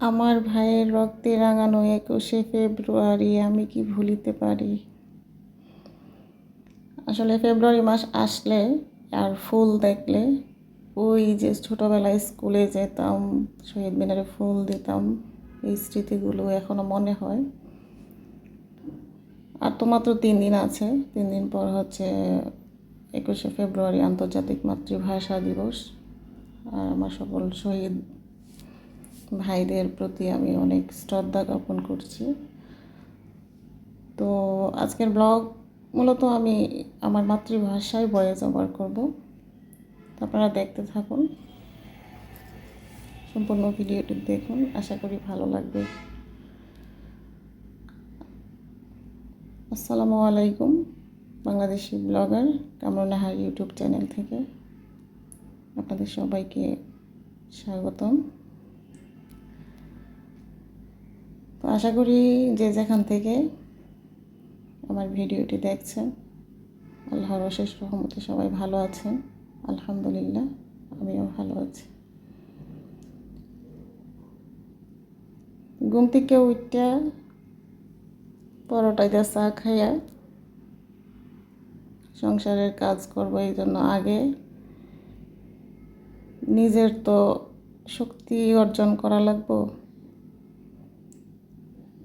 আমার ভাইয়ের রক্তে রাঙানো একুশে ফেব্রুয়ারি আমি কি ভুলিতে পারি? আসলে ফেব্রুয়ারি মাস আসলে আর ফুল দেখলে ওই যে ছোটোবেলায় স্কুলে যেতাম, শহীদ মিনারে ফুল দিতাম, এই স্মৃতিগুলো এখনও মনে হয়। আর তো মাত্র তিন দিন আছে, তিন দিন পর হচ্ছে একুশে ফেব্রুয়ারি আন্তর্জাতিক মাতৃভাষা দিবস। আর আমার সকল শহীদ ভাইদের প্রতি আমি অনেক শ্রদ্ধা জ্ঞাপন করছি। তো আজকের ব্লগ মূলত আমি আমার মাতৃভাষায় ভয়েস ওভার করব। আপনারা দেখতে থাকুন। সম্পূর্ণ ভিডিওটি দেখুন। আশা করি ভালো লাগবে। আসসালামু আলাইকুম, Bangladeshi blogger Kamrunnahar YouTube channel থেকে। আপনাদের সবাইকে স্বাগতম। তো আশা করি যে যেখান থেকে আমার ভিডিওটি দেখছেন, আল্লাহর অশেষ রহমতে সবাই ভালো আছেন। আলহামদুলিল্লাহ, আমিও ভালো আছি। ঘুম থেকে উঠটা পরোটাইতে চা খাইয়া সংসারের কাজ করব এই জন্য আগে নিজের তো শক্তি অর্জন করা লাগবো।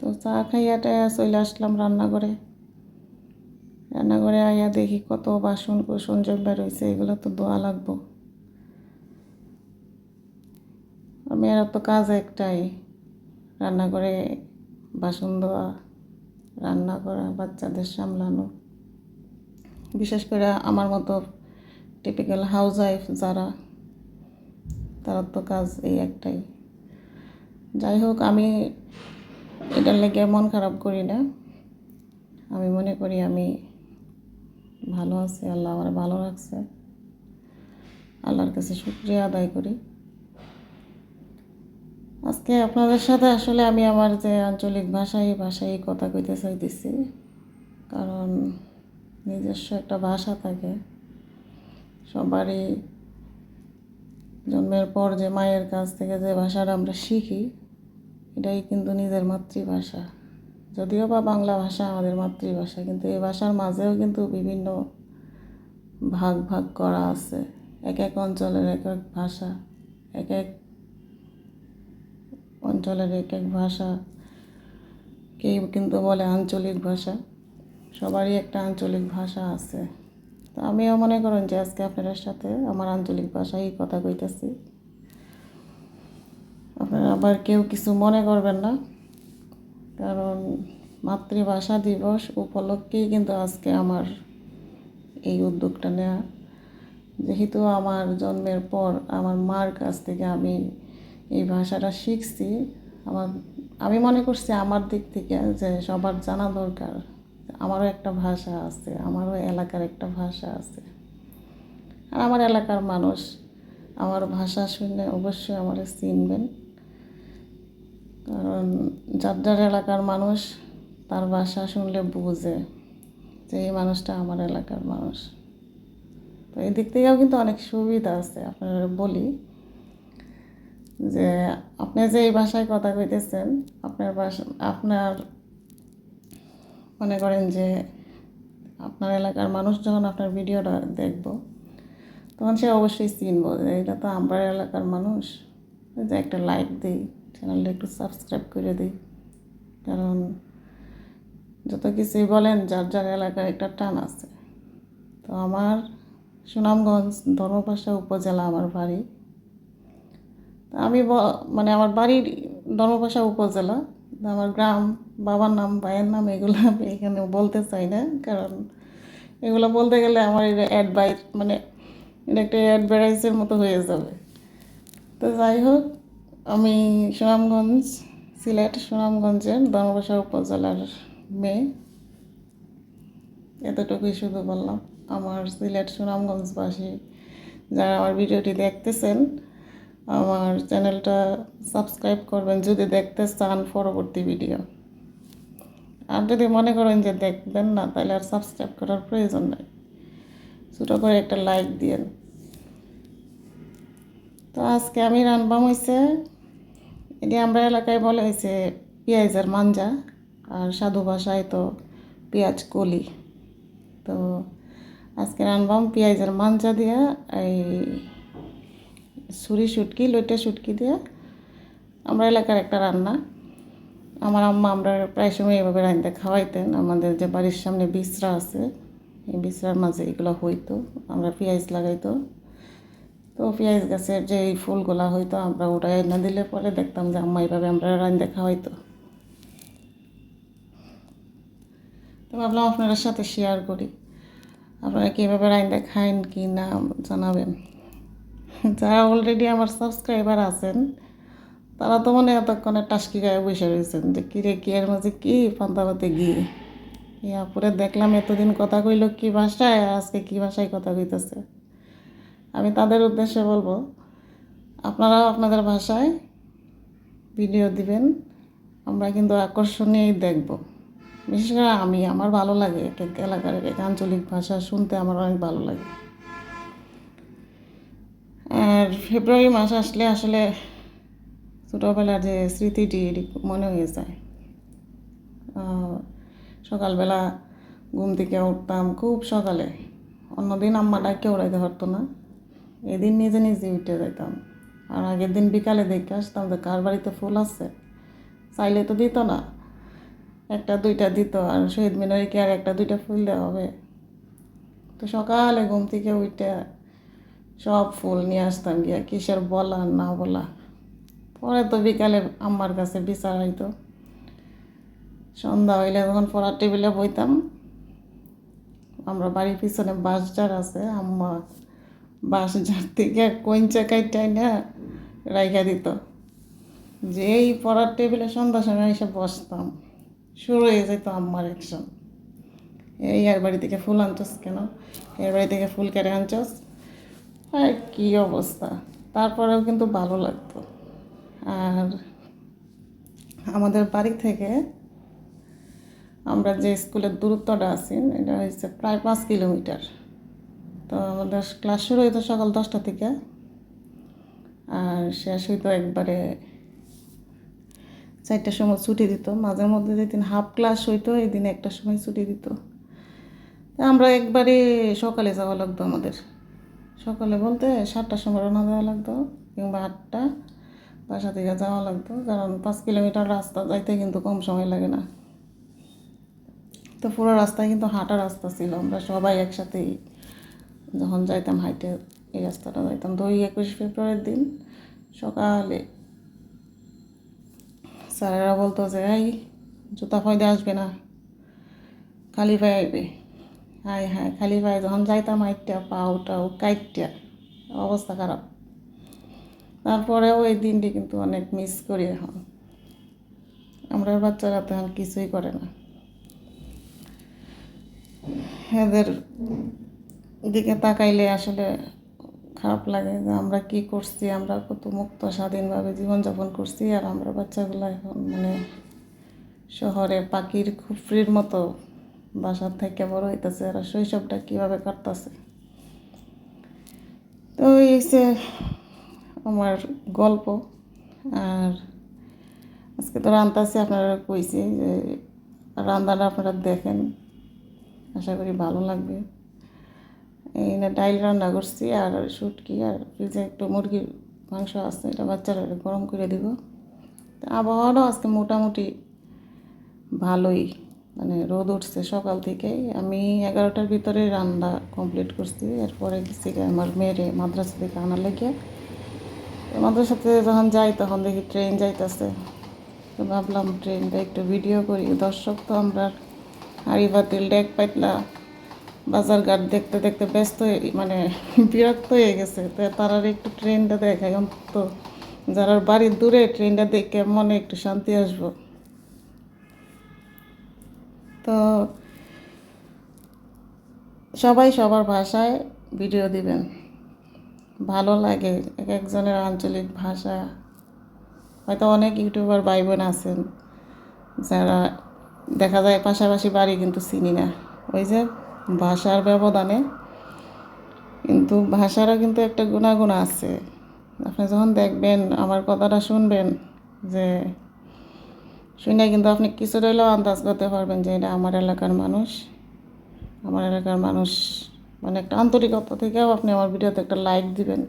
তো চা খাইয়াটা চলে আসলাম রান্নাঘরে। রান্নাঘরে আইয়া দেখি কত বাসন কুসন জব্বা রয়েছে এগুলো তো ধোয়া লাগবো। আমি আর তো কাজ একটাই, রান্নাঘরে বাসন ধোয়া, রান্না করা, বাচ্চাদের সামলানো। বিশেষ করে আমার মতো টিপিক্যাল হাউস ওয়াইফ যারা, তারা তো কাজ এই একটাই। যাই হোক, আমি এটার লেগে মন খারাপ করি না। আমি মনে করি আমি ভালো আছি, আল্লাহ আমার ভালো রাখছে। আল্লাহর কাছে শুক্রিয়া আদায় করি। আজকে আপনাদের সাথে আসলে আমি আমার যে আঞ্চলিক ভাষায় ভাষায় কথা কইতে চাইতেছি, কারণ নিজস্ব একটা ভাষা থাকে। সবারই জন্মের পর যে মায়ের কাছ থেকে যে ভাষাটা আমরা শিখি এটাই কিন্তু নিজের মাতৃভাষা। যদিও বা বাংলা ভাষা আমাদের মাতৃভাষা, কিন্তু এই ভাষার মাঝেও কিন্তু বিভিন্ন ভাগ ভাগ করা আছে। এক এক অঞ্চলের এক এক ভাষা, এক এক অঞ্চলের এক এক ভাষা। কেউ কিন্তু বলে আঞ্চলিক ভাষা, সবারই একটা আঞ্চলিক ভাষা আছে। তো আমিও মনে করেন যে আজকে আপনাদের সাথে আমার আঞ্চলিক ভাষায় কথা কইতেছি। আপনারা আবার কেউ কিছু মনে করবেন না। কারণ মাতৃভাষা দিবস উপলক্ষেই কিন্তু আজকে আমার এই উদ্যোগটা নেওয়া যেহেতু আমার জন্মের পর আমার মার কাছ থেকে আমি এই ভাষাটা শিখছি, আমার, আমি মনে করছি আমার দিক থেকে যে সবার জানা দরকার। আমারও একটা ভাষা আছে, আমারও এলাকার একটা ভাষা আছে। আর আমার এলাকার মানুষ আমার ভাষা শুনে অবশ্যই আমার চিনবেন। কারণ যার যার এলাকার মানুষ তার ভাষা শুনলে বুঝে যে এই মানুষটা আমার এলাকার মানুষ। তো এই দিক থেকেও কিন্তু অনেক সুবিধা আছে, আপনারা বলি যে আপনি যে এই ভাষায় কথা কইতেছেন, আপনার ভাষা, আপনার মনে করেন যে আপনার এলাকার মানুষ যখন আপনার ভিডিওটা দেখব, তখন সে অবশ্যই চিনব যে এটা তো আমার এলাকার মানুষ, যে একটা লাইক দিই। চ্যানেলটা একটু সাবস্ক্রাইব করে দিই। কারণ যত কিছুই বলেন, যার যার এলাকার একটা টান আছে। তো আমার সুনামগঞ্জ ধর্মপাশা উপজেলা আমার বাড়ি। আমি মানে আমার বাড়ির ধর্মপাশা উপজেলা। আমার গ্রাম, বাবার নাম, ভাইয়ের নাম, এগুলো আমি এখানে বলতে চাই না। কারণ এগুলো বলতে গেলে আমার এটা অ্যাডভাইস মানে এটা একটা অ্যাডভার্টাইজের মতো হয়ে যাবে। তো যাই হোক আমি সুনামগঞ্জ, সিলেট, সুনামগঞ্জের ধর্মপাশা উপজেলার মেয়ে। এতটুকুই শুধু বললাম, আমার সিলেট, সুনামগঞ্জবাসী যারা আমার ভিডিওটি দেখতেছেন, আমার চ্যানেলটা সাবস্ক্রাইব করবেন যদি দেখতে চান পরবর্তী ভিডিও। আর যদি মনে করেন যে দেখবেন না, তাহলে আর সাবস্ক্রাইব করার প্রয়োজন নেই। ছোটো করে একটা লাইক দিয়েন। তো আজকে আমি রানবাম হয়েছে এটি আমরা এলাকায় বলে হয়েছে পেঁয়াজের মাঞ্জা আর সাধু ভাষায় তো পেঁয়াজ কলি। তো আজকে রানবাম পেঁয়াজের মাঞ্জা দিয়া, এই ছুরি শুটকি, লইটা শুটকি দিয়া আমরা এলাকার একটা রান্না। আমার আম্মা আমরা প্রায় সময় এভাবে রাঁধতে খাওয়াইতেন, আমাদের যে বাড়ির সামনে বিছরা আছে, এই বিছরার মাঝে এগুলো হইতো, আমরা পেঁয়াজ লাগাইতো। তো পেঁয়াজ গাছের যে এই ফুলগুলা হইতো, আমরা ওটা এনে দিলে পরে দেখতাম যে আম্মা এইভাবে আমরা রান দেখা খাওয়াইতো তো ভাবলাম আপনাদের সাথে শেয়ার করি। আপনারা কীভাবে রাঁধতে খান কি না জানাবেন। যারা অলরেডি আমার সাবস্ক্রাইবার আছেন, তারা তো মনে এতক্ষণে টাস্কি গায়ে বসে রয়েছেন যে কিরে কি এর মাঝে কি পান্তাপাতে গিয়ে ইয়া পরে দেখলাম এতদিন কথা কইল কি ভাষায় আজকে কি ভাষায় কথা কইতেছে? আমি তাদের উদ্দেশ্যে বলব, আপনারাও আপনাদের ভাষায় ভিডিও দিবেন, আমরা কিন্তু আকর্ষণীয়ই দেখব। বিশেষ করে আমি, আমার ভালো লাগে এক এক এলাকার এক আঞ্চলিক ভাষা, শুনতে আমার অনেক ভালো লাগে। আর ফেব্রুয়ারি মাস আসলে আসলে ছোটোবেলার যে স্মৃতিটি মনে হয়ে যায়। সকালবেলা ঘুম থেকে উঠতাম, খুব সকালে। অন্যদিন আম্মা ডাকে উড়াইতে পারতো না। এদিন নিজে নিজে উঠে যাইতাম। আর আগের দিন বিকালে দেখে আসতাম যে কার বাড়িতে ফুল আছে। চাইলে তো দিত না। একটা, দুইটা দিত আর শহীদ মিনারে কি আর একটা, দুইটা ফুল দেওয়া হবে। তো সকালে ঘুম থেকে উঠে সব ফুল নিয়ে আসতাম গিয়া, কিসের বলা না বলা। পরে তো বিকালে আম্মার কাছে বিচার হইতো। সন্ধ্যা হইলে যখন পড়ার টেবিলে বইতাম, আমরা বাড়ির পিছনে ঝাড় আছে, আম্মা বাঁশ ঝাড় থেকে কঞ্চা কাইটাই না রাইখা দিত। যে এই পড়ার টেবিলে সন্ধ্যা সময় এসে বসতাম, শুরু হয়ে যেত আম্মার অ্যাকশন এই আর বাড়ি থেকে ফুল আনছস কেন? এর বাড়ি থেকে ফুল কেড়ে আনছস? আর কী অবস্থা? তারপরেও কিন্তু ভালো লাগতো। আর আমাদের বাড়ি থেকে আমরা যে স্কুলের দূরত্বটা আছি, এটা হচ্ছে প্রায় পাঁচ কিলোমিটার। তো আমাদের ক্লাস শুরু হইতো সকাল দশটা থেকে। আর শেষ হইতো একবারে চারটার সময় ছুটি দিত। মাঝে মধ্যে যেদিন হাফ ক্লাস হইতো এই দিন একটা সময় ছুটি দিত। আমরা একবারে সকালে যাওয়া লাগতো আমাদের। সকালে বলতে সাতটার সময় রওনা দেওয়া লাগতো কিংবা আটটা বাসা থেকে যাওয়া লাগতো, কারণ পাঁচ কিলোমিটার রাস্তা, যাইতে কিন্তু কম সময় লাগে না। তো পুরো রাস্তায় কিন্তু হাঁটা রাস্তা ছিল, আমরা সবাই একসাথেই যখন যাইতাম হাইটে, এই রাস্তাটা যাইতাম। দুই একুশ ফেব্রুয়ারির দিন সকালে স্যারেরা বলতো যে, এই, জুতা ফয়দে আসবে না, খালি পায়ে আইবে। হাই হাই খালি পায়ে যখন যাইতাম হাইটটা, পাও টাও কাইটটা, অবস্থা খারাপ। তারপরেও এই দিনটি কিন্তু অনেক মিস করি এখন। আমরা বাচ্চারা তো কিছুই করে না। এদের দিকে তাকাইলে আসলে খারাপ লাগে যে আমরা কি করছি, আমরা কত মুক্ত স্বাধীনভাবে জীবনযাপন করছি আর আমরা বাচ্চাগুলো এখন মানে শহরে পাখির খুপড়ির মতো বাসার থেকে বড় হইতেছে আর শৈশবটা কীভাবে কাটতেছে। তো এই যে আমার গল্প আর আজকে তো রান্তাছি, আপনারা কইছি যে রান্নাটা আপনারা দেখেন, আশা করি ভালো লাগবে। এই না ডাইল রান্না করছি আর শুটকি আর ফ্রিজে একটু মুরগির মাংস আছে, এটা বাচ্চারা গরম করে দিব। আবহাওয়াটাও আজকে মোটামুটি ভালোই মানে রোদ উঠছে সকাল থেকেই। আমি এগারোটার ভিতরে রান্না কমপ্লিট করছি, এরপরে গেছি আমার মেয়েরে মাদ্রাসা থেকে আনার লেগে। মাদ্রাসাতে যখন যাই তখন দেখি ট্রেন যাইতেছে। তো ভাবলাম ট্রেনটা একটু ভিডিও করি। দর্শক তো আমরা হাড়ি বাতিল, ডেক পাইতলা বাজার ঘাট দেখতে দেখতে ব্যস্ত মানে বিরক্ত হয়ে গেছে। তো তারা একটু ট্রেনটা দেখায় অন্তত। যারা বাড়ির দূরে, ট্রেনটা দেখে মনে একটু শান্তি আসব। তো সবাই সবার ভাষায় ভিডিও দিবেন। ভালো লাগে, এক একজনের আঞ্চলিক ভাষা। হয়তো অনেক ইউটিউবার ভাই বোন আছেন, যারা দেখা যায় পাশাপাশি বাড়ি কিন্তু চিনি না। ওই যে ভাষার ব্যবধানে। কিন্তু ভাষারও কিন্তু একটা গুণাগুণ আছে। আপনি যখন দেখবেন, আমার কথাটা শুনবেন, যে শুনে কিন্তু আপনি কিছু রইলেও আন্দাজ করতে পারবেন যে এটা আমার এলাকার মানুষ। আমার এলাকার মানুষ মানে একটা আন্তরিকতা থেকেও আপনি আমার ভিডিওতে একটা লাইক দিবেন,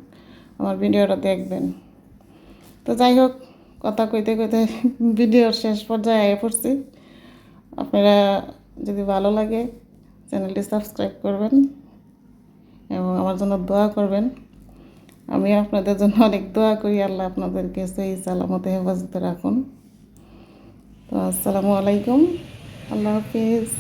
আমার ভিডিওটা দেখবেন। তো যাই হোক, কথা কইতে কইতে ভিডিওর শেষ পর্যায়ে পড়ছি। আপনারা যদি ভালো লাগে চ্যানেলটি সাবস্ক্রাইব করবেন এবং আমার জন্য দোয়া করবেন। আমি আপনাদের জন্য অনেক দোয়া করি। আল্লাহ আপনাদেরকে সেই সালামতে হেফাজতে রাখুন। তো আসসালামু আলাইকুম। আল্লাহ হাফিজ।